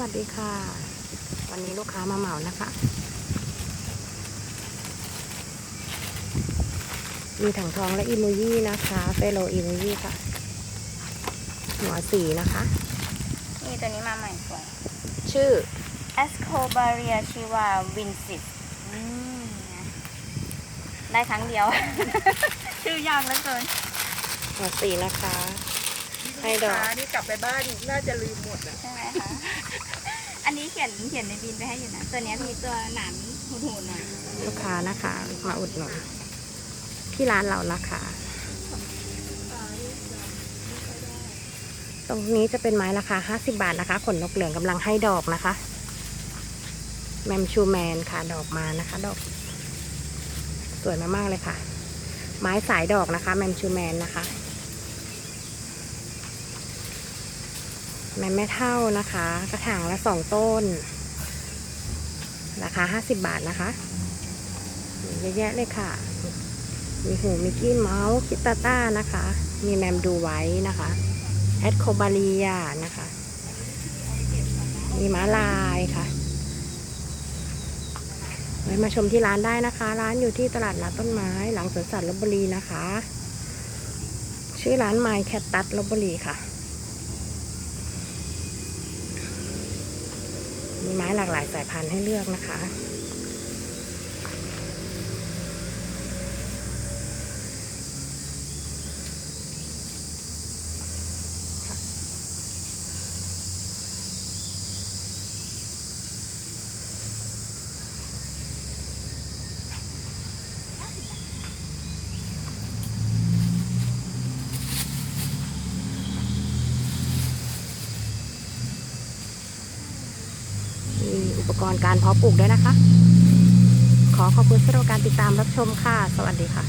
วัสดีค่ะ วันนี้ลูกค้ามาเหมานะคะ มีถังทองและอิมูยี่นะคะเฟโลอิมูยี่ค่ะ หัวสีนะคะ นี่ตัวนี้มาใหม่สวยชื่อ a s c o b a r i a chiva vincis อืมนะได้ครั้งเดียว ชื่อยากเหลือเกินหัวสีนะคะ ให้ดอกลูค้านี่กลับไปบ้านน่าจะลืมหมดอะใช่ไหมคะ อันนี้เขียนเขียนในบินไปให้อยู่นะ ตัวเนี้ยมีตัวหนามหูๆหน่อยลูกค้านะคะ มาอุดหนุนที่ร้านเรานะคะตรงนี้จะเป็นไม้ราคา 50 บาทนะคะ ขนนกเหลืองกำลังให้ดอกนะคะ แมมชูแมนค่ะ ดอกมานะคะ ดอก สวยมากๆเลยค่ะ ไม้สายดอกนะคะ แมมชูแมนนะคะ แมมแม่เท่านะคะ กระถางละสองต้น ราคา50บบาทนะคะเยอะแยะเลยค่ะ มีหูมิกกี้เมาส์คิตตาต้านะคะ มีแมมดูไว้นะคะแอดโคบาเลียนะคะ มีม้าลายค่ะไว้มาชมที่ร้านได้นะคะ ร้านอยู่ที่ตลาดนัดต้นไม้ หลังสวนสัตว์ลบบุรีนะคะ ชื่อร้านไมค์แคตตัสลบบุรีค่ะ มีไม้หลากหลายสายพันธุ์ให้เลือกนะคะ มี อุปกรณ์การเพาะปลูกด้วยนะคะ ขอขอบคุณสำหรับการติดตามรับชมค่ะ สวัสดีค่ะ